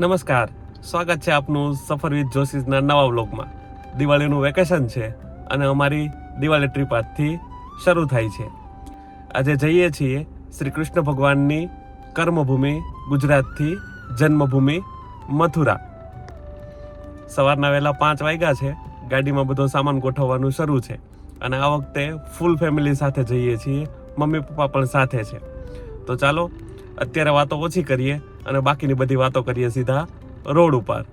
નમસ્કાર. સ્વાગત છે આપનું સફર વિથ નવા વ્લોગમાં. દિવાળીનું વેકેશન છે અને અમારી દિવાળી ટ્રીપ આજથી શરૂ થાય છે. આજે જઈએ છીએ શ્રી કૃષ્ણ ભગવાનની કર્મભૂમિ ગુજરાતથી જન્મભૂમિ મથુરા. સવારના વહેલા પાંચ વાગ્યા છે. ગાડીમાં બધો સામાન ગોઠવવાનું શરૂ છે અને આ વખતે ફૂલ ફેમિલી સાથે જઈએ છીએ. મમ્મી પપ્પા પણ સાથે છે. તો ચાલો, અત્યારે વાતો ઓછી કરીએ. અને બાકીની બધી વાતો કરીએ સીધા રોડ ઉપર.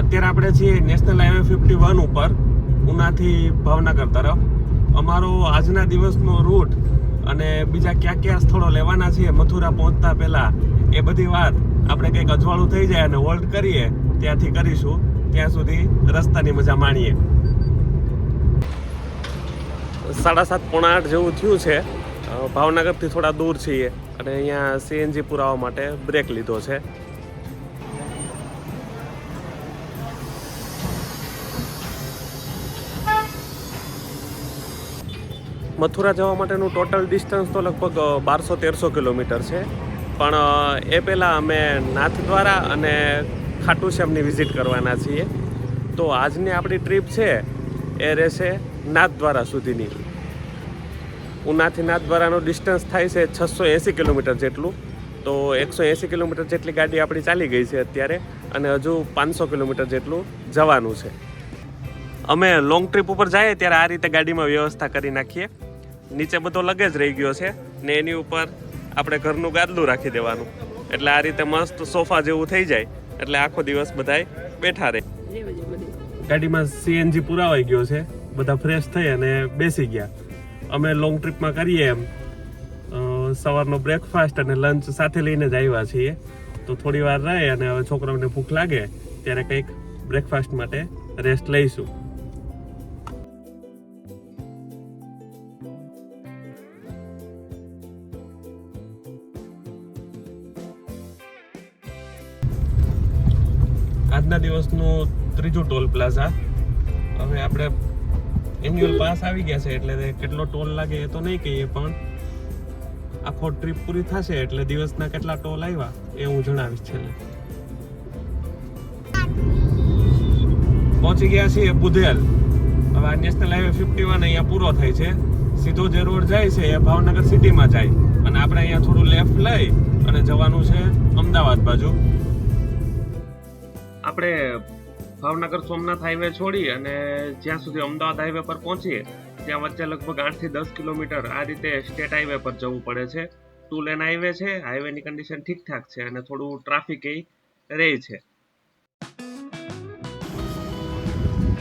અત્યારે આપણે છીએ નેશનલ હાઈવે ફિફ્ટી વન ઉપર, ઉનાથી ભાવનગર તરફ. અમારો આજના દિવસનો રૂટ અને બીજા કયા કયા સ્થળો લેવાના છીએ, મથુરા પહોંચતા પહેલાં એ બધી વાત આપણે કંઈક અજવાળું થઈ જાય અને હોલ્ડ કરીએ, ત્યાંથી કરીશું. ત્યાં સુધી રસ્તાની મજા માણીએ. સાડા સાત પોણા આઠ જેવું થયું છે. ભાવનગરથી થોડા દૂર છીએ અને અહીંયા સીએનજી પુરાવા માટે બ્રેક લીધો છે. મથુરા જવા માટેનું ટોટલ ડિસ્ટન્સ તો લગભગ બારસો તેરસો કિલોમીટર છે. પણ એ પહેલાં અમે નાથદ્વારા અને ખાટુ શ્યામની વિઝિટ કરવાના છીએ. તો આજની આપણી ટ્રીપ છે એ રહેશે નાથદ્વારા સુધીની. ઉનાથી નાથદ્વારાનો ડિસ્ટન્સ થાય છે છસો એંસી કિલોમીટર જેટલું. તો એકસો એંસી કિલોમીટર જેટલી ગાડી આપણી ચાલી ગઈ છે અત્યારે અને હજુ પાંચસો કિલોમીટર જેટલું જવાનું છે. અમે લોંગ ટ્રીપ ઉપર જઈએ ત્યારે આ રીતે ગાડીમાં વ્યવસ્થા કરી નાખીએ. નીચે બધો લગેજ રહી ગયો છે ને એની ઉપર આપણે ઘરનું ગાદલું રાખી દેવાનું. એટલે આ રીતે મસ્ત સોફા જેવું થઈ જાય. એટલે આખો દિવસ બધાય બેઠા રહે. ગાડીમાં સીએનજી પુરાવાઈ ગયો છે. બધા ફ્રેશ થઈ અને બેસી ગયા. અમે લોંગ ટ્રીપમાં કરીએ એમ. સવારનો બ્રેકફાસ્ટ અને લંચ સાથે લઈને જ આવ્યા છીએ. તો થોડી વાર રહે અને હવે છોકરાઓને ભૂખ લાગે, ત્યારે કંઈક બ્રેકફાસ્ટ માટે રેસ્ટ લઈશું. આજના દિવસનું ત્રીજું ટોલ પ્લાઝા. હવે આપણે એન્યુઅલ પાસ આવી ગયા છે એટલે કેટલો ટોલ લાગે એ તો નહીં કહીએ, પણ આખો ટ્રીપ પૂરી થશે એટલે દિવસના કેટલા ટોલ આવ્યા એ હું જણાવીશ છેલ્લે. પહોંચી ગયા છીએ બુધેલ. હવે આ નેશનલ હાઈવે ફિફ્ટી વન અહીંયા પૂરો થાય છે. સીધો જે રોડ જાય છે એ ભાવનગર સિટીમાં જાય. અને આપણે અહીંયા થોડું લેફ્ટ લઈ અને જવાનું છે અમદાવાદ બાજુ. આપણે ભાવનગર સોમનાથ હાઈવે છોડી અને જ્યાં સુધી અમદાવાદ હાઈવે પર પહોંચીએ, ત્યાં વચ્ચે લગભગ આઠથી દસ કિલોમીટર આ રીતે સ્ટેટ હાઈવે પર જવું પડે છે. ટુ લેન હાઈવે છે હાઈવેની કન્ડિશન ઠીકઠાક છે અને થોડું ટ્રાફિક એ રહે છે.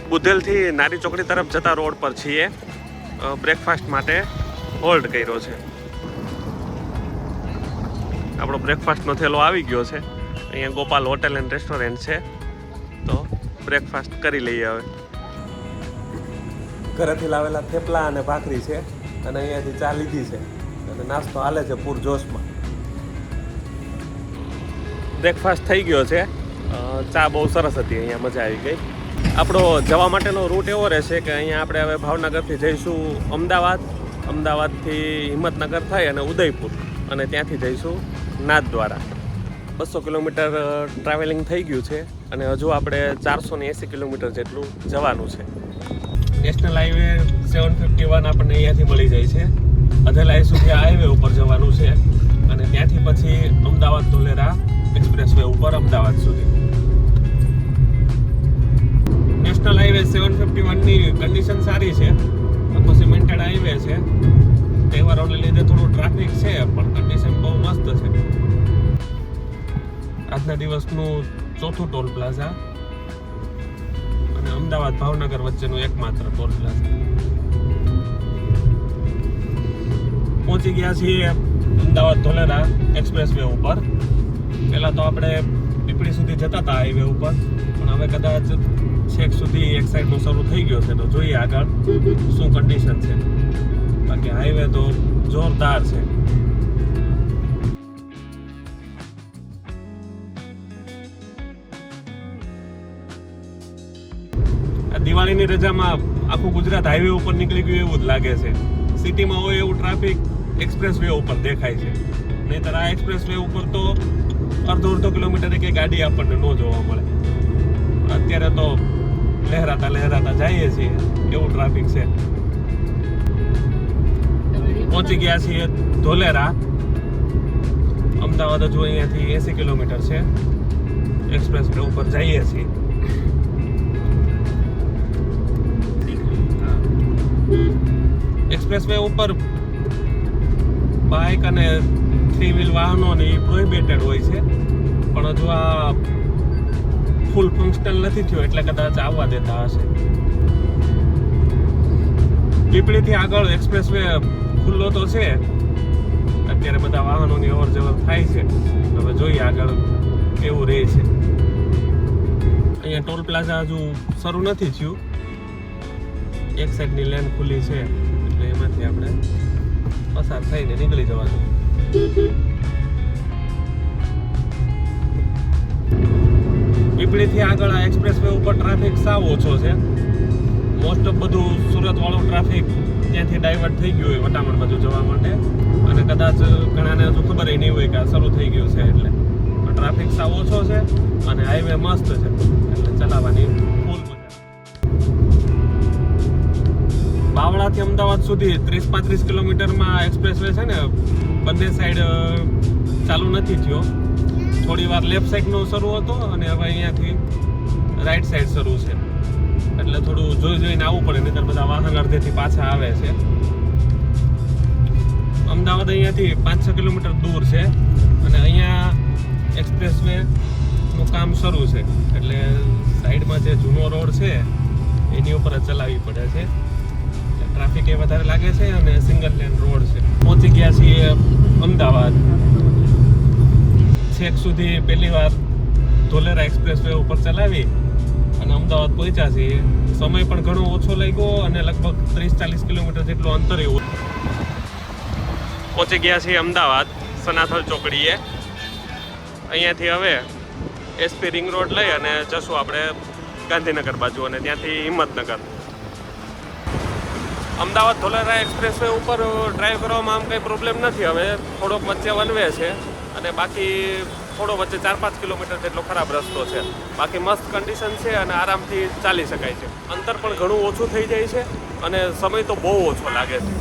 બુધેલથી નારી ચોકડી તરફ જતા રોડ પર છીએ. બ્રેકફાસ્ટ માટે હોલ્ડ કર્યો છે. આપણો બ્રેકફાસ્ટનો થેલો આવી ગયો છે. અહીંયા ગોપાલ હોટેલ એન્ડ રેસ્ટોરન્ટ છે. બ્રેકફાસ્ટ કરી લઈએ હવે. ઘરેથી લાવેલા થેપલા અને ભાખરી છે અને અહીંયાથી ચા લીધી છે અને નાસ્તો હાલે છે પૂર જોશમાં. બ્રેકફાસ્ટ થઈ ગયો છે. ચા બહુ સરસ હતી અહીંયા મજા આવી ગઈ. આપણો જવા માટેનો રૂટ એવો રહેશે કે અહીંયા આપણે હવે ભાવનગરથી જઈશું અમદાવાદ અમદાવાદથી હિંમતનગર થઈ અને ઉદયપુર અને ત્યાંથી જઈશું નાથદ્વારા. બસો કિલોમીટર ટ્રાવેલિંગ થઈ ગયું છે અને હજુ આપણે ચારસો ને એંસી કિલોમીટર જેટલું જવાનું છે. National highway seven fifty one આપણને અહીંયાથી મળી જાય છે. અધેલાઈ સુધી હાઈવે ઉપર જવાનું છે અને ત્યાંથી પછી અમદાવાદ ધોલેરા એક્સપ્રેસ વે ઉપર અમદાવાદ સુધી. નેશનલ હાઈવે સેવન ફિફ્ટી વનની કન્ડિશન સારી છે. આખો સિમેન્ટેડ હાઈવે છે. તહેવારોને લીધે થોડું ટ્રાફિક છે, પણ કન્ડિશન બહુ મસ્ત છે. આજના દિવસનું ચોથું ટોલ પ્લાઝા અને અમદાવાદ ભાવનગર વચ્ચેનું એકમાત્ર ટોલ પ્લાઝા. પહોંચી ગયા છીએ અમદાવાદ ધોલેરા એક્સપ્રેસ વે ઉપર. પહેલાં તો આપણે પીપળી સુધી જતા હતા હાઈવે ઉપર, પણ હવે કદાચ છેક સુધી એક સાઈડનો શરૂ થઈ ગયો છે તો જોઈએ આગળ શું કન્ડિશન છે. બાકી હાઈવે તો જોરદાર છે. દિવાળીની રજામાં આખું ગુજરાત હાઈવે ઉપર નીકળી ગયું એવું જ લાગે છે. સિટીમાં હોય એવું ટ્રાફિક એક્સપ્રેસ વે ઉપર દેખાય છે. નહીતર આ એક્સપ્રેસ વે ઉપર તો અડધો અડધો કિલોમીટર એક ગાડી આપણને ન જોવા મળે. અત્યારે તો લહેરાતા લહેરાતા જઈએ છીએ. એવું ટ્રાફિક છે. પહોંચી ગયા છીએ ધોલેરા. અમદાવાદ હજુ અહીંયાથી એસી કિલોમીટર છે. એક્સપ્રેસ વે ઉપર જઈએ છીએ. એક્સપ્રેસ વે ઉપર બાઇક અને થ્રી વ્હીલ વાહનો ને એ પ્રોહિબિટેડ હોય છે. પણ હજુ આ ફૂલ ફંક્શનલ નથી થયું, એટલે કદાચ આવવા દેતા હશે. પીપળીથી આગળ એક્સપ્રેસ વે ખુલ્લો તો છે. અત્યારે બધા વાહનોની અવર જવર થાય છે. હવે જોઈએ આગળ કેવું રહે છે. અહીંયા ટોલ પ્લાઝા હજુ શરૂ નથી થયું. એક સાઈડની લેન ખુલ્લી છે. એમાંથી આપણે પસાર થઈને નીકળી જવાનું. પીપળીથી આગળ આ એક્સપ્રેસ વે ઉપર ટ્રાફિક સાવ ઓછો છે. મોસ્ટ ઓફ બધું સુરત વાળું ટ્રાફિક ત્યાંથી ડાયવર્ટ થઈ ગયું હોય વટામણ બાજુ જવા માટે. અને કદાચ ઘણાને હજુ ખબર નહીં હોય કે આ શરૂ થઈ ગયું છે એટલે. ટ્રાફિક સાવ ઓછો છે અને હાઈવે મસ્ત છે. એટલે ચલાવવાની બાવળાથી અમદાવાદ સુધી ત્રીસ પાંત્રીસ કિલોમીટરમાં એક્સપ્રેસ વે છે ને, બંને સાઈડ ચાલુ નથી થયો. થોડી વાર લેફ્ટ સાઈડનો શરૂ હતો અને હવે અહીંયાથી રાઈટ સાઈડ શરૂ છે. એટલે થોડું જોઈ જોઈને આવવું પડે, નહીતર બધા વાહન અડધેથી પાછા આવે છે. અમદાવાદ અહીંયાથી પાંચ છ કિલોમીટર દૂર છે અને અહીંયા એક્સપ્રેસ વે નું કામ શરૂ છે. એટલે સાઈડમાં જે જૂનો રોડ છે, એની ઉપર ચલાવવી પડે છે. ટ્રાફિક એ વધારે લાગે છે અને સિંગલ લેન રોડ છે. પહોંચી ગયા છીએ અમદાવાદ. છેક સુધી પહેલી વાર ધોલેરા એક્સપ્રેસ વે ઉપર ચલાવી અને અમદાવાદ પહોંચ્યા છીએ. સમય પણ ઘણો ઓછો લાગ્યો અને લગભગ ત્રીસ ચાલીસ કિલોમીટર જેટલું અંતર એવું. પહોંચી ગયા છીએ અમદાવાદ સનાથલ ચોકડીએ. અહીંયાથી હવે એસપી રિંગ રોડ લઈ અને જશું આપણે ગાંધીનગર બાજુ અને ત્યાંથી હિંમતનગર. અમદાવાદ ધોલેરા એક્સપ્રેસવે ઉપર ડ્રાઈવ કરવામાં આમ કંઈ પ્રોબ્લેમ નથી. હવે થોડોક વચ્ચે વનવે છે અને બાકી થોડો વચ્ચે ચાર પાંચ કિલોમીટર જેટલો ખરાબ રસ્તો છે. બાકી મસ્ત કન્ડિશન છે અને આરામથી ચાલી શકાય છે. અંતર પણ ઘણું ઓછું થઈ જાય છે અને સમય તો બહુ ઓછો લાગે છે.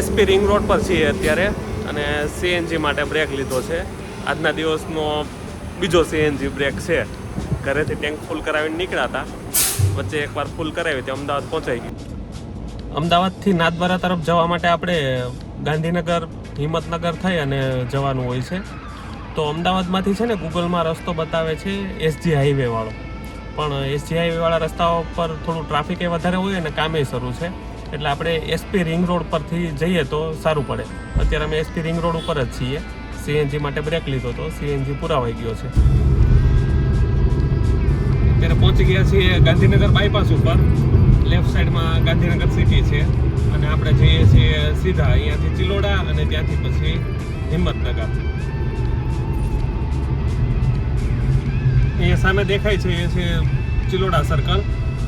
એસપી રિંગ રોડ પર છીએ અત્યારે અને સીએનજી માટે બ્રેક લીધો છે. આજના દિવસનો બીજો સીએનજી બ્રેક છે. ઘરેથી ટેન્ક ફૂલ કરાવીને નીકળ્યા હતા. વચ્ચે એકવાર ફૂલ કરાવી તે અમદાવાદ પહોંચાઈ ગયું અમદાવાદથી નાથબારા તરફ જવા માટે આપણે ગાંધીનગર, હિંમતનગર થઈ અને જવાનું હોય છે. તો અમદાવાદમાંથી છે ને ગૂગલમાં રસ્તો બતાવે છે એસજી હાઈવેવાળો પણ એસજી હાઈવેવાળા રસ્તાઓ પર થોડું ટ્રાફિક એ વધારે હોય અને કામે શરૂ છે. એટલે આપણે એસપી રિંગ રોડ પરથી જઈએ તો સારું પડે. અત્યારે અમે એસપી રિંગ રોડ ઉપર જ છીએ. સીએનજી માટે બ્રેક લીધો તો સીએનજી પુરાવાઈ ગયો છે. ગયા છીએ ગાંધીનગર બાયપાસ ઉપર. લેફ્ટ સાઈડમાં ગાંધીનગર સિટી છે. અને આપણે જઈએ છીએ સીધા અહીંયાથી ચિલોડા અને ત્યાંથી પછી હિંમતનગર. અહીંયા સામે દેખાય છે એ છે ચિલોડા સર્કલ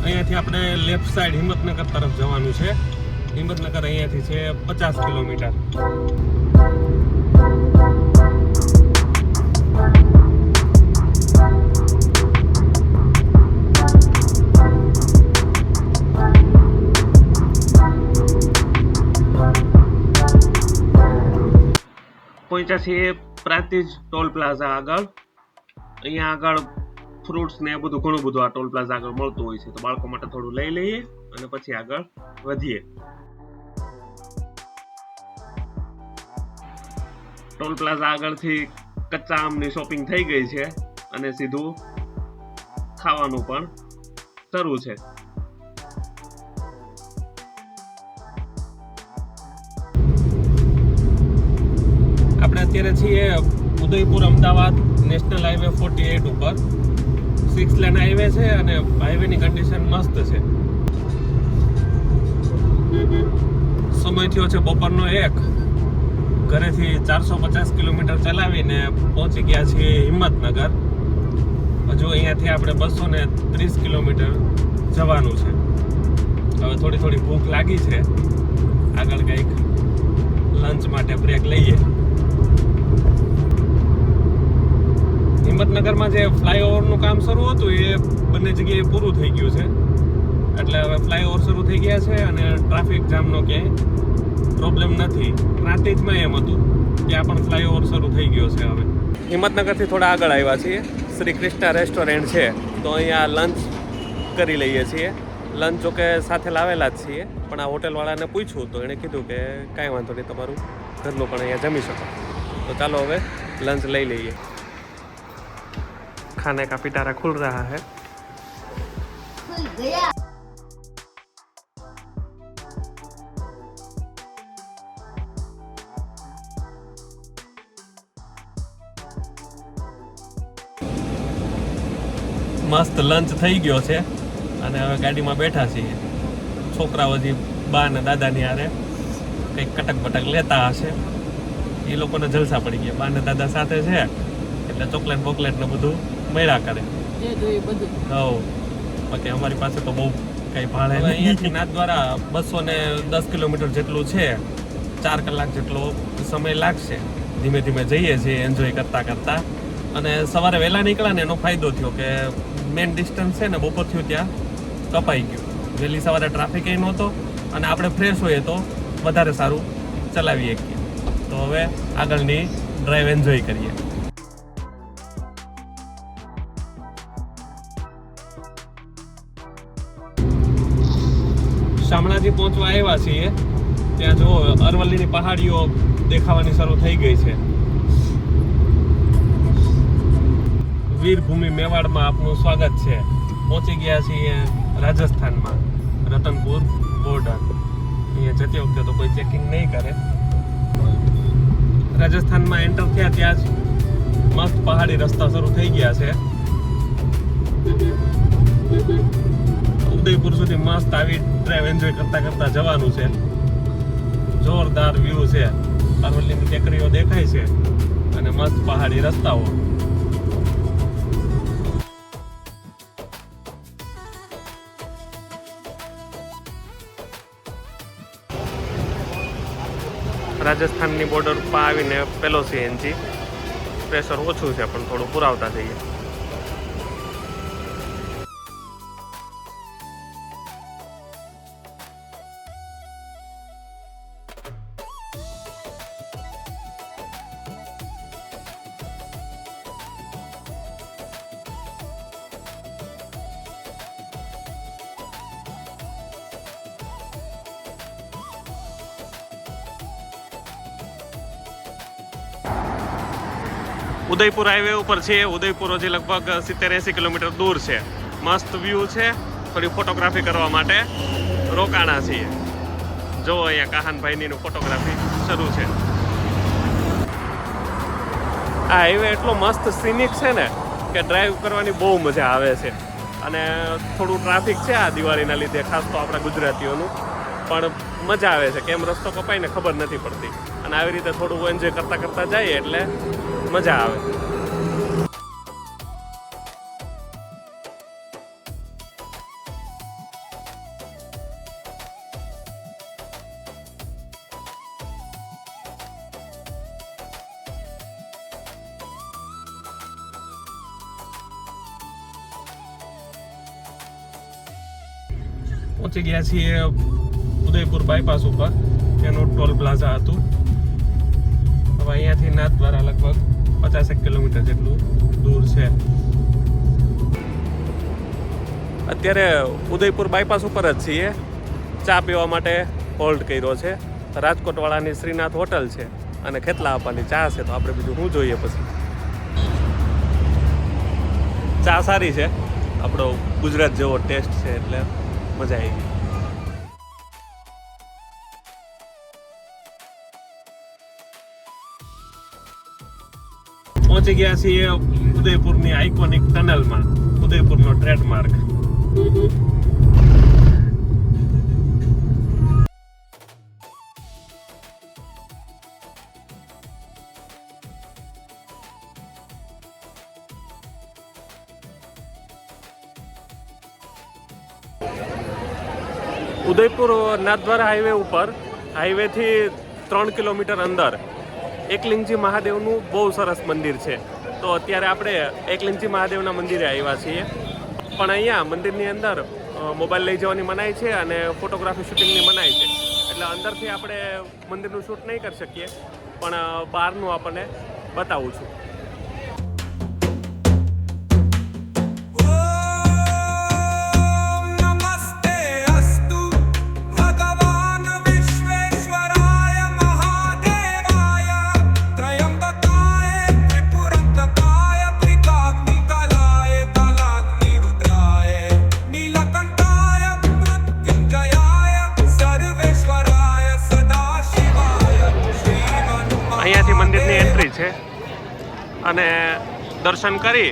અહીંયાથી આપણે લેફ્ટ સાઈડ હિંમતનગર તરફ જવાનું છે. હિંમતનગર અહીંયાથી છે પચાસ કિલોમીટર. પહોંચ્યા છીએ પ્રાતિજ ટોલ પ્લાઝા આગળ. અહીંયા આગળ ફ્રૂટ્સ ને બધું ઘણું બધું આ ટોલ પ્લાઝા આગળ મળતું હોય છે. તો બાળકો માટે થોડું લઈ લઈએ અને પછી આગળ વધીએ. ટોલ પ્લાઝા આગળથી કચ્ચા આમની શોપિંગ થઈ ગઈ છે અને સીધું ખાવાનું પણ શરૂ છે. અત્યારે છીએ Udaipur Ahmedabad national highway forty eight ઉપર. સિક્સ લેન હાઈવે છે અને હાઈવેની કન્ડિશન મસ્ત છે. સમય થયો છે બપોરનો એક. ઘરેથી ચારસો પચાસ કિલોમીટર ચલાવીને પહોંચી ગયા છીએ હિંમતનગર. હજુ અહીંયાથી આપણે બસો ને ત્રીસ કિલોમીટર જવાનું છે. હવે થોડી થોડી ભૂખ લાગી છે. આગળ કંઈક લંચ માટે બ્રેક લઈએ. હિંમતનગરમાં જે ફ્લાયઓવરનું કામ શરૂ હતું, એ બંને જગ્યાએ પૂરું થઈ ગયું છે. એટલે હવે ફ્લાયઓવર શરૂ થઈ ગયા છે અને ટ્રાફિક જામનો ક્યાંય પ્રોબ્લેમ નથી. રાતેજમાં એમ હતું ત્યાં પણ ફ્લાયઓવર શરૂ થઈ ગયો છે હવે. હિંમતનગરથી થોડા આગળ આવ્યા છીએ. શ્રી કૃષ્ણ રેસ્ટોરન્ટ છે. તો અહીંયા લંચ કરી લઈએ છીએ. લંચ જોકે સાથે લાવેલા જ છીએ. પણ આ હોટેલવાળાને પૂછ્યું તો એણે કીધું કે કાંઈ વાંધો નહીં, તમારું ઘરનું પણ અહીંયા જમી શકો. તો ચાલો હવે લંચ લઈ લઈએ. ખાને કા પિટારા ખુલ રહા હૈ खुल गया મસ્ત લંચ થઈ ગયો છે અને હવે ગાડીમાં બેઠા છીએ છોકરાઓ હજી બા ને દાદાની હારે કંઈક કટક બટક લેતા હશે એ લોકોને જલસા પડી ગયા બા ને દાદા સાથે છે એટલે ચોકલેટ બોકલેટ ને બધું મળ્યા કરે. હવ. બાકી અમારી પાસે તો બહુ કઈ ભાડે અહીંયાથી નાથ દ્વારા બસો ને દસ કિલોમીટર જેટલું છે ચાર કલાક જેટલો સમય લાગશે. ધીમે ધીમે જઈએ છીએ એન્જોય કરતા કરતા. અને સવારે વહેલા નીકળ્યા ને એનો ફાયદો થયો કે મેઇન ડિસ્ટન્સ છે ને બપોર થયું ત્યાં કપાઈ ગયું. વહેલી સવારે ટ્રાફિક એ નહોતો અને આપણે ફ્રેશ હોઈએ તો વધારે સારું ચલાવી શકીએ તો હવે આગળની ડ્રાઈવ એન્જોય કરીએ. શામળાજી પહોંચવા આવ્યા છીએ. ત્યાં જો અરવલ્લીની પહાડીઓ દેખાવાની શરૂ થઈ ગઈ છે. વીરભૂમિ મેવાડમાં આપનું સ્વાગત છે. પહોંચી ગયા છીએ રાજસ્થાનમાં. રતનપુર બોર્ડર અહીંયા જતી વખતે તો કોઈ ચેકિંગ નહીં કરે. રાજસ્થાનમાં એન્ટર થયા ત્યાં જ મસ્ત પહાડી રસ્તા શરૂ થઈ ગયા છે. ઉદયપુર સુધી મસ્ત આવી ડ્રાઈવ એન્જોય કરતા કરતા જવાનું છે. જોરદાર વ્યૂ છે. અરવલ્લીની ટેકરીઓ દેખાય છે અને મસ્ત પહાડી રસ્તાઓ. રાજસ્થાનની બોર્ડર પર આવીને પેલો સીએનજી પ્રેશર ઓછું છે, પણ થોડું પુરાવતા જઈએ. ઉદયપુર હાઈવે ઉપર છે. ઉદયપુર હજી લગભગ સિત્તેર એંસી કિલોમીટર દૂર છે. મસ્ત વ્યૂ છે. થોડી ફોટોગ્રાફી કરવા માટે રોકાણા છીએ. જો અહીંયા કાહનભાઈની ફોટોગ્રાફી શરૂ છે. આ હાઈવે એટલો મસ્ત સિનિક છે ને કે ડ્રાઈવ કરવાની બહુ મજા આવે છે. અને થોડું ટ્રાફિક છે આ દિવાળીના લીધે, ખાસ તો આપણા ગુજરાતીઓનું. પણ મજા આવે છે. કેમ રસ્તો કપાઈને ખબર નથી પડતી. અને આવી રીતે થોડું એન્જોય કરતા કરતા જઈએ એટલે મજા આવે. પહોંચી ગયા છીએ ઉદયપુર બાયપાસ ઉપર ત્યાંનું ટોલ પ્લાઝા હતું. હવે અહીંયાથી નાથ દ્વારા લગભગ પચાસેક કિલોમીટર જેટલું દૂર છે. અત્યારે ઉદયપુર બાયપાસ ઉપર જ છીએ. ચા પીવા માટે હોલ્ડ કર્યો છે. રાજકોટવાળાની શ્રીનાથ હોટલ છે અને ખેતલા આપવાની ચા છે. તો આપણે બીજું શું જોઈએ પછી? ચા સારી છે. આપણો ગુજરાત જેવો ટેસ્ટ છે એટલે મજા આવી ગઈ. પહોંચી ગયા છીએ ઉદયપુરની આઇકોનિક ટનલમાં ઉદયપુરનો ટ્રેડમાર્ક ઉદયપુર નાથદ્વારા હાઈવે ઉપર હાઈવેથી ત્રણ કિલોમીટર અંદર. એકલિંગજી મહાદેવનું બહુ સરસ મંદિર છે. તો અત્યારે આપણે એકલિંગજી મહાદેવના મંદિરે આવ્યા છીએ. પણ અહીંયા મંદિરની અંદર મોબાઈલ લઈ જવાની મનાઈ છે અને ફોટોગ્રાફી શૂટિંગની મનાઈ છે. એટલે અંદરથી આપણે મંદિરનું શૂટ નહીં કરી શકીએ. પણ બહારનું આપણને બતાવું છું. મંદિરની એન્ટ્રી છે. અને દર્શન કરી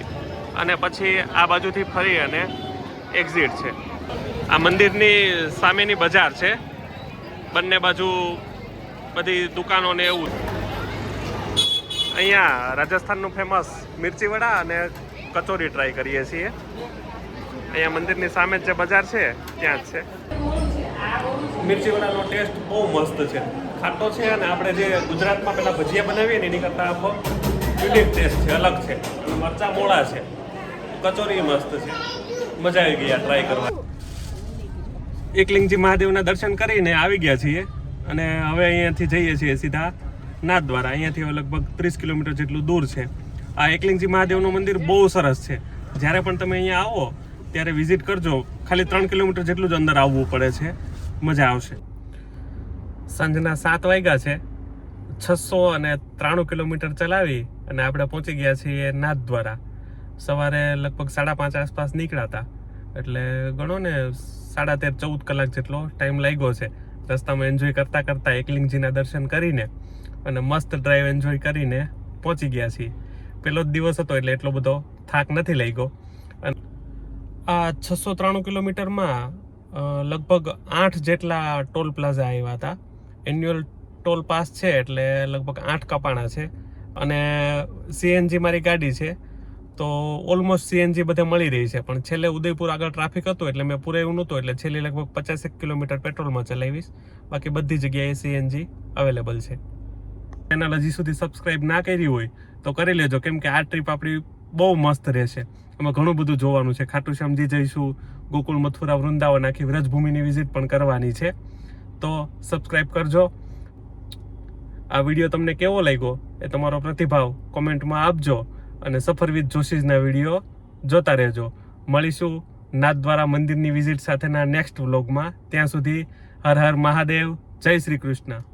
અને પછી આ બાજુથી ફરી અને એક્ઝિટ છે. આ મંદિરની સામેની બજાર છે. બંને બાજુ બધી દુકાનો ને એવું અહીંયા રાજસ્થાનનું ફેમસ મિર્ચી વડા અને કચોરી ટ્રાય કરીએ છીએ. અહીંયા મંદિરની સામે જ જે બજાર છે, ત્યાં જ છે. મિર્ચી વડાનો ટેસ્ટ બહુ મસ્ત છે. ખાટો છે અને આપણે જે ગુજરાતમાં પેલા ભજીયા બનાવીએ ને એની કરતાં આખો યુનિક ટેસ્ટ છે, અલગ છે. મરચાં મોળા છે. કચોરી મસ્ત છે. મજા આવી ગઈ આ ટ્રાય કરવા. એકલિંગજી મહાદેવના દર્શન કરીને આવી ગયા છીએ અને હવે અહીંયાથી જઈએ છીએ સીધા નાથ દ્વારા. અહીંયાથી લગભગ ત્રીસ કિલોમીટર જેટલું દૂર છે. આ એકલિંગજી મહાદેવનું મંદિર બહુ સરસ છે. જ્યારે પણ તમે અહીંયા આવો, ત્યારે વિઝિટ કરજો. ખાલી ત્રણ કિલોમીટર જેટલું જ અંદર આવવું પડે છે. મજા આવશે. સાંજના સાત વાગ્યા છે. છસો અને ત્રાણું કિલોમીટર ચલાવી અને આપણે પહોંચી ગયા છીએ નાથ દ્વારા. સવારે લગભગ સાડા પાંચ આસપાસ નીકળ્યા હતા એટલે ગણો ને સાડા તેર ચૌદ કલાક જેટલો ટાઈમ લાગ્યો છે. રસ્તામાં એન્જોય કરતાં કરતાં એકલિંગજીના દર્શન કરીને અને મસ્ત ડ્રાઈવ એન્જોય કરીને પહોંચી ગયા છીએ. પહેલો જ દિવસ હતો એટલે એટલો બધો થાક નથી લાગ્યો. અને આ છસો ત્રાણું કિલોમીટરમાં લગભગ આઠ જેટલા ટોલ પ્લાઝા આવ્યા હતા. એન્યુઅલ ટોલ પાસ છે એટલે લગભગ આઠ કપાણા છે. અને સીએનજી મારી ગાડી છે. તો ઓલમોસ્ટ સીએનજી બધે મળી રહી છે. પણ છેલ્લે ઉદયપુર આગળ ટ્રાફિક હતું એટલે મેં પૂરેવું નહોતું. એટલે છેલ્લે લગભગ પચાસેક કિલોમીટર પેટ્રોલમાં ચલાવીશ. બાકી બધી જગ્યાએ સીએનજી અવેલેબલ છે. ચેનલ હજી સુધી સબસ્ક્રાઇબ ના કરી હોય તો કરી લેજો. કેમ કે આ ટ્રીપ આપણી બહુ મસ્ત રહેશે. એમાં ઘણું બધું જોવાનું છે. ખાટુ શ્યામજી જઈશું. ગોકુળ મથુરા વૃંદાવન આખી વ્રજભૂમિની વિઝિટ પણ કરવાની છે. તો સબસ્ક્રાઈબ કરજો. આ વીડિયો તમને કેવો લાગ્યો એ તમારો પ્રતિભાવ કોમેન્ટમાં આપજો અને સફરવિદ જોશીઝના વીડિયો જોતા રહેજો. મળીશું નાથ દ્વારા મંદિરની વિઝિટ સાથેના નેક્સ્ટ વ્લોગમાં ત્યાં સુધી હર હર મહાદેવ. જય શ્રી કૃષ્ણ.